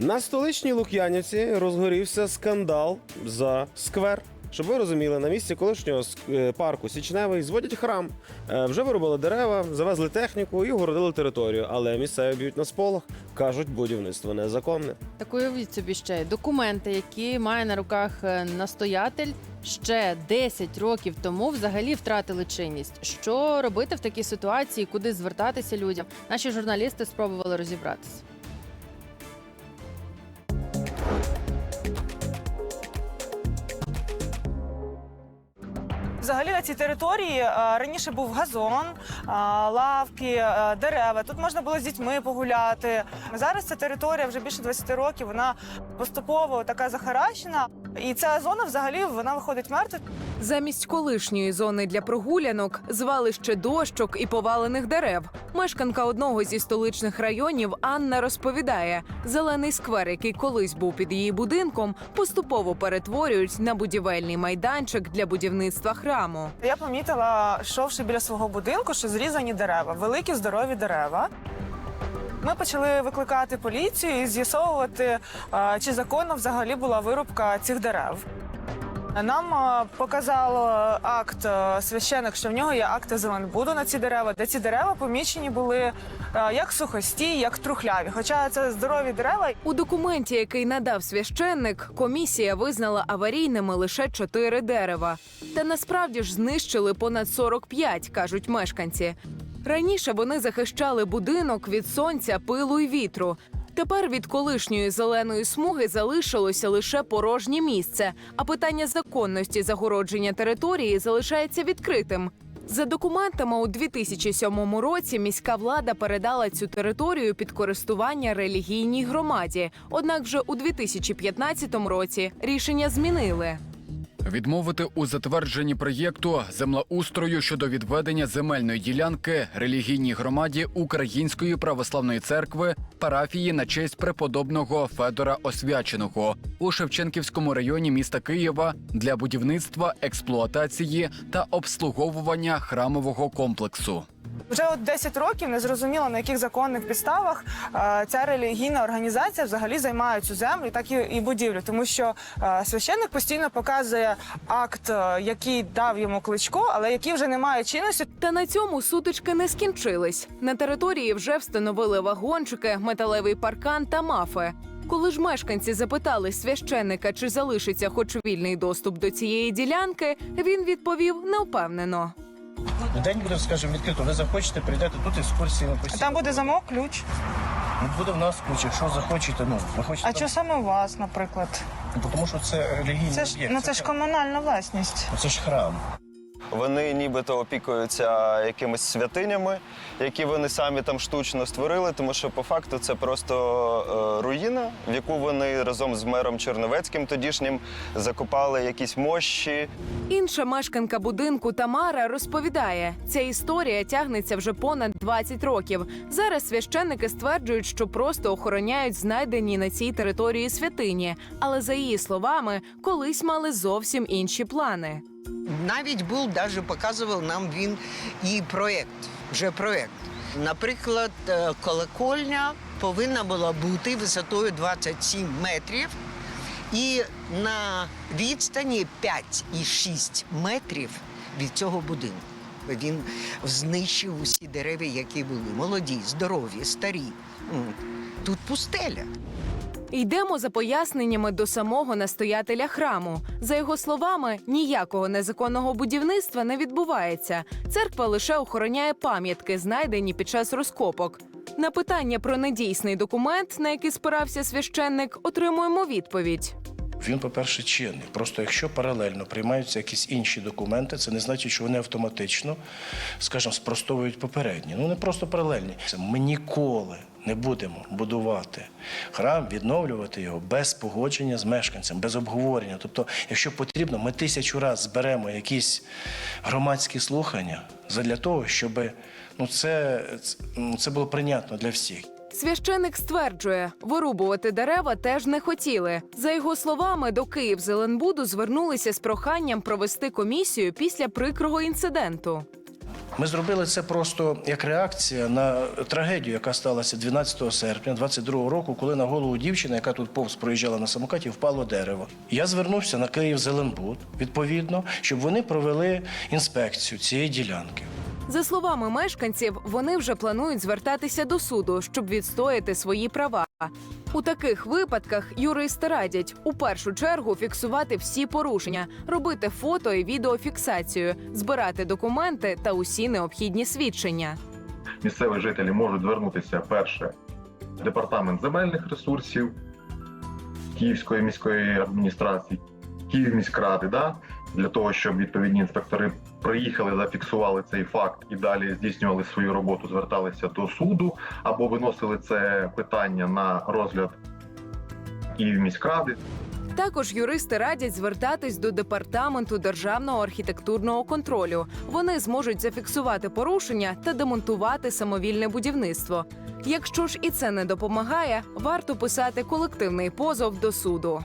На столичній Лук'янівці розгорівся скандал за сквер. Щоб ви розуміли, на місці колишнього е, парку Січневий зводять храм. Е, Вже виробили дерева, завезли техніку і огородили територію. Але місцеві б'ють на сполох, кажуть, будівництво незаконне. Так уявіть собі ще документи, які має на руках е, настоятель, ще 10 років тому взагалі втратили чинність. Що робити в такій ситуації, куди звертатися людям? Наші журналісти спробували розібратися. Взагалі на цій території е, раніше був газон, е, лавки, е, дерева. Тут можна було з дітьми погуляти. Зараз ця територія вже більше 20 років. Вона поступово така захаращена. І ця зона взагалі вона виходить мертва. Замість колишньої зони для прогулянок звалище дощок і повалених дерев. Мешканка одного зі столичних районів Анна розповідає: зелений сквер, який колись був під її будинком, поступово перетворюють на будівельний майданчик для будівництва храму. Я помітила, йшовши біля свого будинку, що зрізані дерева, великі здорові дерева. Ми почали викликати поліцію і з'ясовувати, е, чи законно взагалі була вирубка цих дерев. Нам е, показало акт е, священик, що в нього є акти Зеленбуду на ці дерева, де ці дерева помічені були як сухості, як трухляві. Хоча це здорові дерева, У документі, який надав священник, комісія визнала аварійними лише чотири дерева. Та насправді ж знищили понад 45, кажуть мешканці. Раніше вони захищали будинок від сонця, пилу й вітру. Тепер від колишньої зеленої смуги залишилося лише порожнє місце, а питання законності загородження території залишається відкритим. За документами у 2007 році міська влада передала цю територію під користування релігійній громаді. Однак вже у 2015 році рішення змінили. Відмовити у затвердженні проєкту землеустрою щодо відведення земельної ділянки релігійній громаді Української православної церкви парафії на честь преподобного Федора Освяченого у Шевченківському районі міста Києва для будівництва, експлуатації та обслуговування храмового комплексу. Вже от 10 років не зрозуміло на яких законних підставах е, ця релігійна організація взагалі займає цю землю, так і, і будівлю, тому що е, священник постійно показує акт, е, який дав йому кличко, але який вже не має чинності. Та на цьому сутички не скінчились. На території вже встановили вагончики, металевий паркан та мафи. Коли ж мешканці запитали священника, чи залишиться хоч вільний доступ до цієї ділянки, він відповів невпевнено. День буде, скажімо, відкрито. Ви захочете, прийдете тут екскурсії ми постійно. Там буде замок, ключ. Ну, Буде в нас ключ, якщо захочете, ну ви хочете. А що саме у вас, наприклад? Ну, Тому що це релігійний Це ж об'єкт. ну це ж комунальна власність. це ж храм. Вони нібито опікуються якимись святинями, які вони самі там штучно створили, тому що по факту це просто е, руїна, в яку вони разом з мером Черновецьким тодішнім закопали якісь мощі. Інша мешканка будинку Тамара розповідає, ця історія тягнеться вже понад 20 років. Зараз священники стверджують, що просто охороняють знайдені на цій території святині, але за її словами, колись мали зовсім інші плани. Навіть був, навіть показував нам він і проєкт, вже проєкт. Наприклад, е, колокольня повинна була бути висотою 27 метрів і на відстані 5,6 метрів від цього будинку. Він знищив усі дерева, які були молоді, здорові, старі. Тут пустеля. Йдемо за поясненнями до самого настоятеля храму. За його словами, ніякого незаконного будівництва не відбувається. Церква лише охороняє пам'ятки, знайдені під час розкопок. На питання про недійсний документ, на який спирався священник, отримуємо відповідь. Він, по-перше, чинний. Просто якщо паралельно приймаються якісь інші документи, це не значить, що вони автоматично, скажімо, спростовують попередні. Ну не просто паралельні. Ми ніколи не будемо будувати храм, відновлювати його без погодження з мешканцем, без обговорення. Тобто, якщо потрібно, ми тисячу разів зберемо якісь громадські слухання задля того, щоб ну, це, це, ну, було прийнятно для всіх. Священик стверджує, вирубувати дерева теж не хотіли. За його словами, до Київзеленбуду звернулися з проханням провести комісію після прикрого інциденту. Ми зробили це просто як реакція на трагедію, яка сталася 12 серпня 22 року, коли на голову дівчини, яка тут повз проїжджала на самокаті, впало дерево. Я звернувся на Київ Зеленбуд, відповідно, щоб вони провели інспекцію цієї ділянки. За словами мешканців, вони вже планують звертатися до суду, щоб відстояти свої права. У таких випадках юристи радять у першу чергу фіксувати всі порушення, робити фото і відеофіксацію, збирати документи та усі необхідні свідчення. місцеві жителі можуть звернутися перше в департамент земельних ресурсів Київської міської адміністрації, Київміськради, да, для того, щоб відповідні інспектори приїхали, зафіксували цей факт і далі здійснювали свою роботу, зверталися до суду або виносили це питання на розгляд Київміськради. Також юристи радять звертатись до департаменту державного архітектурного контролю. Вони зможуть зафіксувати порушення та демонтувати самовільне будівництво. Якщо ж і це не допомагає, варто писати колективний позов до суду.